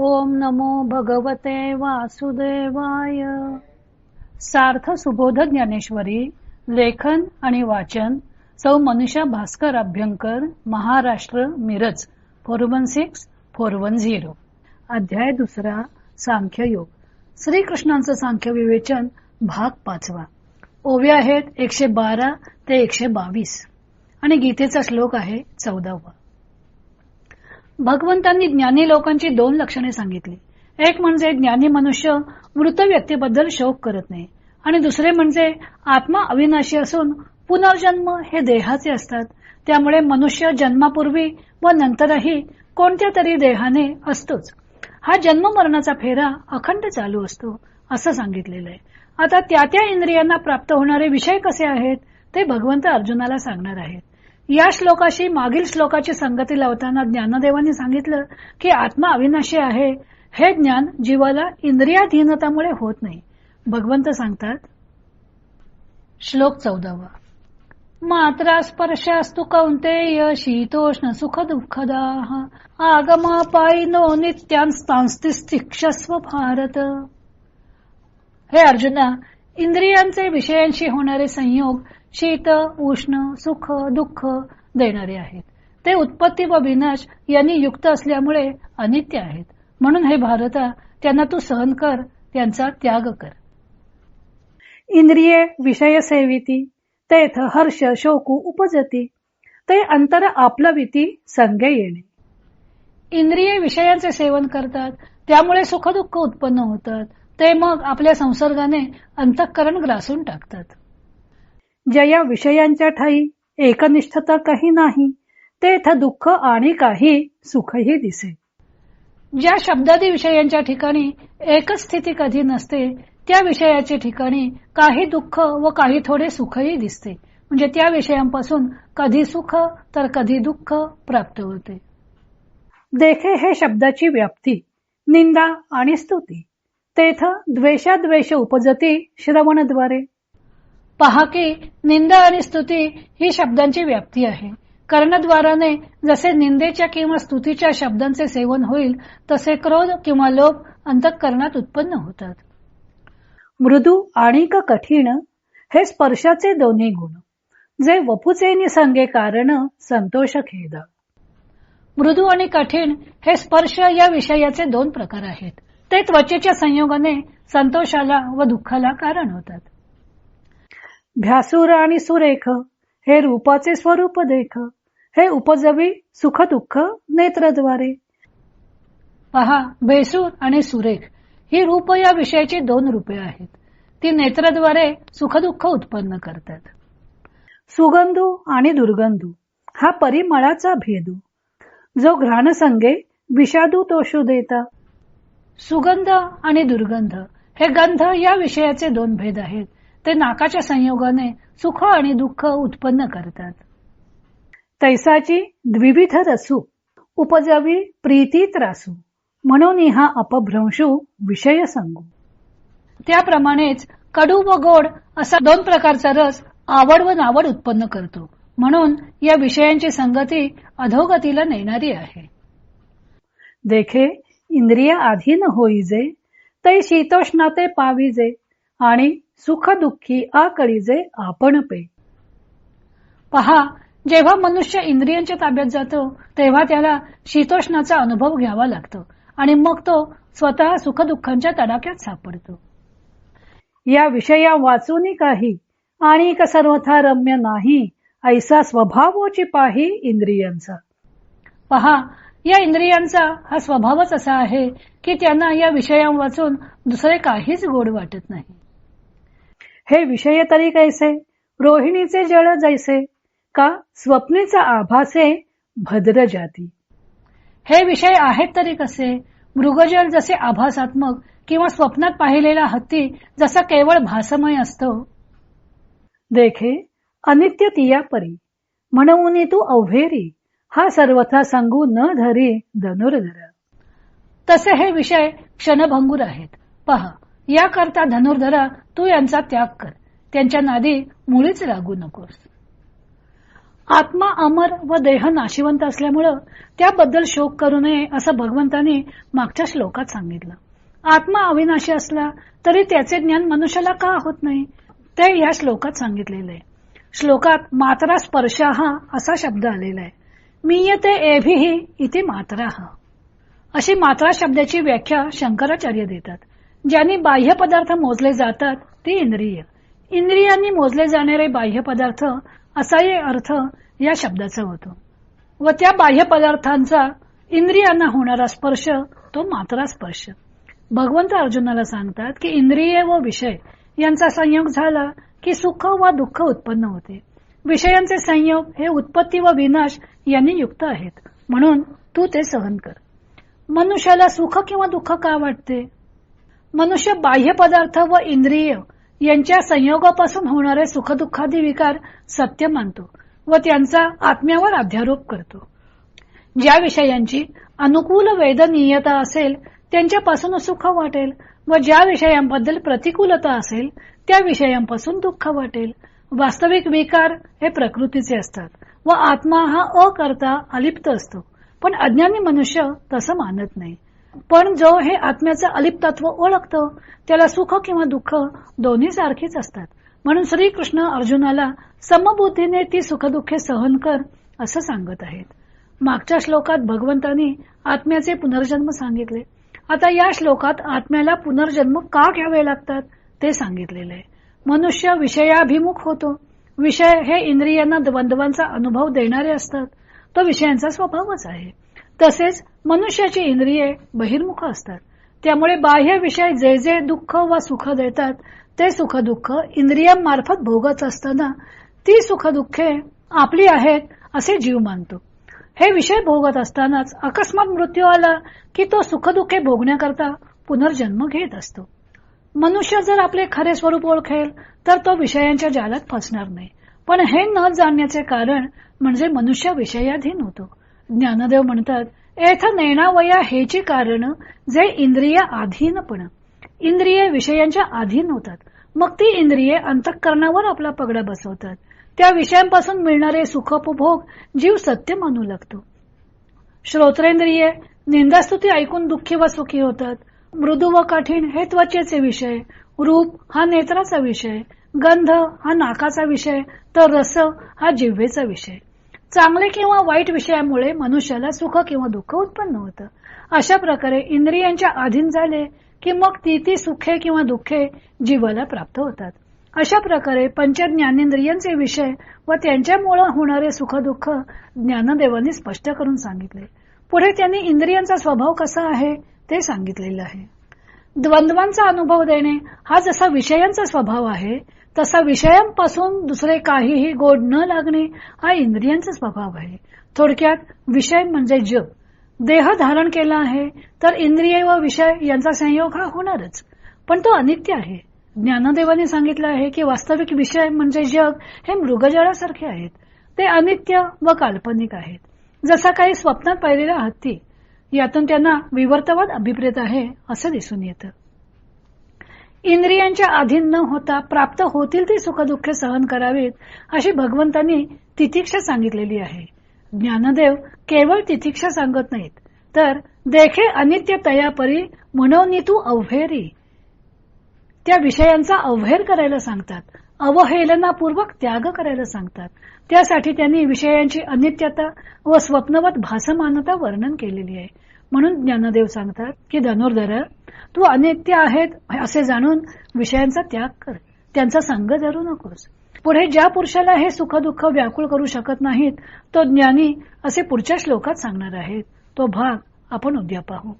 ओम नमो भगवते वासुदेवाय. सार्थ सुबोध ज्ञानेश्वरी लेखन आणि वाचन सौ Manusha Bhaskar Abhyankar Maharashtra Miraj four one six four one zero. अध्याय दुसरा सांख्ययोग श्रीकृष्णांचं सांख्य विवेचन भाग पाचवा. ओव्या आहेत एकशे बारा ते एकशे बावीस. आणि गीतेचा श्लोक आहे चौदावा. भगवंतांनी ज्ञानी लोकांची दोन लक्षणे सांगितली. एक म्हणजे ज्ञानी मनुष्य मृत व्यक्तीबद्दल शोक करत नाही. आणि दुसरे म्हणजे आत्मा अविनाशी असून पुनर्जन्म हे देहाचे असतात. त्यामुळे मनुष्य जन्मापूर्वी व नंतरही कोणत्या तरी देहाने असतोच. हा जन्म मरणाचा फेरा अखंड चालू असतो असं सांगितलेलं आहे. आता त्या त्या इंद्रियांना प्राप्त होणारे विषय कसे आहेत ते भगवंत अर्जुनाला सांगणार आहेत. या श्लोकाशी मागील श्लोकाची संगती लावताना ज्ञानदेवांनी सांगितलं की आत्मा अविनाशी आहे. हे ज्ञान जीवाला इंद्रियाधीनतामुळे होत नाही. भगवंत सांगतात श्लोक चौदावा. मात्रा स्पर्शास्तु कौंतेय शीतोष्ण सुख दुःखदा आगमापायिनो नित्यांस्तांस्तिक्षस्व भारत. हे अर्जुना इंद्रियांचे विषयांशी होणारे संयोग शीत उष्ण सुख दुःख देणारे आहेत. ते उत्पत्ती व विनाश यांनी युक्त असल्यामुळे अनित्य आहेत. म्हणून हे भारता त्यांना तू सहन कर त्यांचा त्याग कर. इंद्रिये विषय सेविती तेथ हर्ष शोकू उपजती ते अंतर आपलविती संगे येणे. इंद्रिये विषयांचे सेवन करतात त्यामुळे सुखदुःख उत्पन्न होतात ते मग आपल्या संसर्गाने अंतःकरण ग्रासून टाकतात. ज्या विषयांच्या ठाई एकनिष्ठता काही नाही तेथ दुःख आणि काही सुखही दिसे. ज्या शब्दादी विषयांच्या ठिकाणी एकच स्थिती कधी नसते त्या विषयाच्या ठिकाणी काही दुःख व काही थोडे सुखही दिसते. म्हणजे त्या विषयांपासून कधी सुख तर कधी दुःख प्राप्त होते. देखे हे शब्दाची व्याप्ती निंदा आणि स्तुती. तेथ द्वेषाद्वेष उपजती श्रवणद्वारे. पहा की निंदा आणि स्तुती ही शब्दांची व्याप्ती आहे. कर्णद्वाराने जसे निंदेच्या किंवा स्तुतीच्या शब्दांचे सेवन होईल तसे क्रोध किंवा लोभ अंतःकरणात उत्पन्न होतात. मृदू आणि कठीण हे स्पर्शाचे दोन्ही गुण. जे वपुचे निसंगे कारण संतोष खेद. मृदू आणि कठीण हे स्पर्श या विषयाचे दोन प्रकार आहेत. ते त्वचेच्या संयोगाने संतोषाला व दुःखाला कारण होतात. भ्यासूर आणि सुरेख हे रूपाचे स्वरूप देख हे उपजवी सुख दुःख नेत्रद्वारे. पहा भेसूर आणि सुरेख ही रूप या विषयाची दोन रूपे आहेत. ती नेत्रद्वारे सुखदुःख उत्पन्न करतात. सुगंधू आणि दुर्गंधू हा परिमळाचा भेदू. जो घ्राणसंगे विषादू तोषू देता. सुगंध आणि दुर्गंध हे गंध या विषयाचे दोन भेद आहेत. ते नाकाच्या संयोगाने सुख आणि दुःख उत्पन्न करतात. तैसाची द्विविध रसू उपजवी प्रीती त्रासू म्हणून हा अपभ्रंशू विषय सांगू. त्याप्रमाणेच कडू व गोड असा दोन प्रकारचा रस आवड व नावड उत्पन्न करतो. म्हणून या विषयांची संगती अधोगतीला नेणारी आहे. देखे इंद्रिय आधीन होईजे तै शीतोष्णाते पाविजे आणि सुख दुःखी आकळीजे आपण पे. पहा जेव्हा मनुष्य इंद्रियांच्या ताब्यात जातो तेव्हा त्याला शीतोष्णाचा अनुभव घ्यावा लागतो आणि मग तो स्वतः सुखदुःखांच्या तडाख्यात सापडतो. या विषया वाचून काही आणि सर्वथा रम्य नाही ऐसा स्वभावोची पाही इंद्रियांचा. पहा या इंद्रियांचा हा स्वभावच असा आहे की त्यांना या विषयां वाचून दुसरे काहीच गोड वाटत नाही. हे विषय तरी कैसे? रोहिणीचे जळ जैसे. का स्वप्नेचा आभासे भद्र जाती. हे विषय आहेत तरी कसे? मृगजल जसे आभासात्मक किंवा स्वप्नात पाहिलेला हत्ती जसा केवळ भासमय असतो. देखे अनित्य तिया परी. म्हणून तू अवघेरी हा सर्वथा सांगू न धरी धनुर्धर. तसे हे विषय क्षणभंगूर आहेत. पहा याकरता धनुर्धरा तू यांचा त्याग कर. त्यांच्या नादी मुळीच लागू नकोस. आत्मा अमर व देह नाशिवंत असल्यामुळं त्याबद्दल शोक करू नये असं भगवंतांनी मागच्या श्लोकात सांगितलं. आत्मा अविनाशी असला तरी त्याचे ज्ञान मनुष्याला का होत नाही? ते या श्लोकात सांगितलेलं आहे. श्लोकात मात्रा स्पर्श हा असा शब्द आलेला आहे. मीयते एभिही इथे मात्रा. हा अशी मात्रा शब्दाची व्याख्या शंकराचार्य देतात. ज्यांनी बाह्य पदार्थ मोजले जातात ती इंद्रिय. इंद्रियांनी मोजले जाणारे बाह्य पदार्थ असाही अर्थ या शब्दाचा होतो. व त्या बाह्य पदार्थांचा इंद्रियांना होणारा स्पर्श तो मात्रा स्पर्श. भगवंत अर्जुनाला सांगतात की इंद्रिय व विषय यांचा संयोग झाला की सुख व दुःख उत्पन्न होते. विषयांचे संयोग हे उत्पत्ती व विनाश यांनी युक्त आहेत. म्हणून तू ते सहन कर. मनुष्याला सुख किंवा दुःख का वाटते? मनुष्य बाह्य पदार्थ व इंद्रिय यांच्या संयोगापासून होणारे सुखदुःखादी विकार सत्य मानतो व त्यांचा आत्म्यावर अध्यारोप करतो. ज्या विषयांची अनुकूल वेदनीयता असेल त्यांच्यापासून सुख वाटेल व ज्या विषयांबद्दल प्रतिकूलता असेल त्या विषयांपासून दुःख वाटेल. वास्तविक विकार हे प्रकृतीचे असतात व आत्मा हा अकर्ता अलिप्त असतो. पण अज्ञानी मनुष्य तसं मानत नाही. पण जो हे आत्म्याचं अलिप्तत्व ओळखतं त्याला सुख किंवा दुःख दोन्ही सारखीच असतात. म्हणून श्रीकृष्ण अर्जुनाला समबुद्धीने ती सुखदुःखे सहन कर असं सांगत आहेत. मागच्या श्लोकात भगवंतांनी आत्म्याचे पुनर्जन्म सांगितले. आता या श्लोकात आत्म्याला पुनर्जन्म का घ्यावे लागतात ते सांगितलेले आहे. मनुष्य विषयाभिमुख होतो. विषय हे इंद्रियांना द्वंद्वांचा अनुभव देणारे असतात. तो विषयांचा स्वभावच आहे. तसेच मनुष्याची इंद्रिये बहिर्मुख असतात. त्यामुळे बाह्य विषय जे जे दुःख व सुख देतात ते सुख दुःख इंद्रियांमार्फत भोगत असताना ती सुख दुःखे आपली आहेत असे जीव मानतो. हे विषय भोगत असतानाच अकस्मात मृत्यू आला की तो सुखदुःखे भोगण्याकरता पुनर्जन्म घेत असतो. मनुष्य जर आपले खरे स्वरूप ओळखेल तर तो विषयांच्या जालात फसणार नाही. पण हे न जाणण्याचे कारण म्हणजे मनुष्य विषयाधीन होतो. ज्ञानदेव म्हणतात एथ नेणावया हेची कारण जे इंद्रिय आधीनपण इंद्रिये विषयांच्या अधीन होतात. मग ती इंद्रिये अंतःकरणावर आपला पगडा बसवतात. त्या विषयांपासून मिळणारे सुखोपभोग जीव सत्य मानू लागतो. श्रोत्रेंद्रिये निंदास्तुती ऐकून दुःखी व सुखी होतात. मृदू व कठीण हे त्वचेचे विषय. रूप हा नेत्राचा विषय. गंध हा नाकाचा विषय. तर रस हा जिव्हेचा विषय. चांगले किंवा वाईट विषयामुळे मनुष्याला सुख किंवा दुःख उत्पन्न होतं. अशा प्रकारे इंद्रियांच्या अधीन झाले की मग ती ती सुखे किंवा दुःखे जीवाला प्राप्त होतात. अशा प्रकारे पंचज्ञानेंद्रियांचे विषय व त्यांच्यामुळे होणारे सुख दुःख ज्ञानदेवांनी स्पष्ट करून सांगितले. पुढे त्यांनी इंद्रियांचा स्वभाव कसा आहे ते सांगितलेलं आहे. द्वंद्वांचा अनुभव देणे हा जसा विषयांचा स्वभाव आहे तसा विषयांपासून दुसरे काहीही गोड न लागणे हा इंद्रियांचा स्वभाव आहे. थोडक्यात विषय म्हणजे जग. देह धारण केला आहे तर इंद्रिय व विषय यांचा संयोग हा होणारच. पण तो अनित्य आहे. ज्ञानदेवाने सांगितलं आहे की वास्तविक विषय म्हणजे जग हे मृगजळासारखे आहेत. ते अनित्य व काल्पनिक आहेत. जसा काही स्वप्नात पाहिलेला हत्ती यातून त्यांना विवर्तवाद अभिप्रेत आहे असं दिसून येतं. इंद्रियांच्या अधीन न होता प्राप्त होतील ती सुखदुःखे सहन करावीत अशी भगवंतांनी तितिक्षा सांगितलेली आहे. ज्ञानदेव केवळ तितिक्षा सांगत नाहीत तर देखे अनित्य तयापरी म्हणून तू अवहेरी. त्या विषयांचा अवहेर करायला सांगतात. अवहेलनापूर्वक त्याग करायला सांगतात. त्यासाठी त्यांनी विषयांची अनित्यता व स्वप्नवत भासमानता वर्णन केलेली आहे. म्हणून ज्ञानदेव सांगतात की धनुर्धर तू अनित्य आहेत असे जाणून विषयांचा त्याग कर. त्यांचा संग धरू नकोस. पुढे ज्या पुरुषाला हे सुख दुःख व्याकुळ करू शकत नाहीत तो ज्ञानी असे पुढच्या श्लोकात सांगणार आहेत तो भाग आपण उद्या पाहू.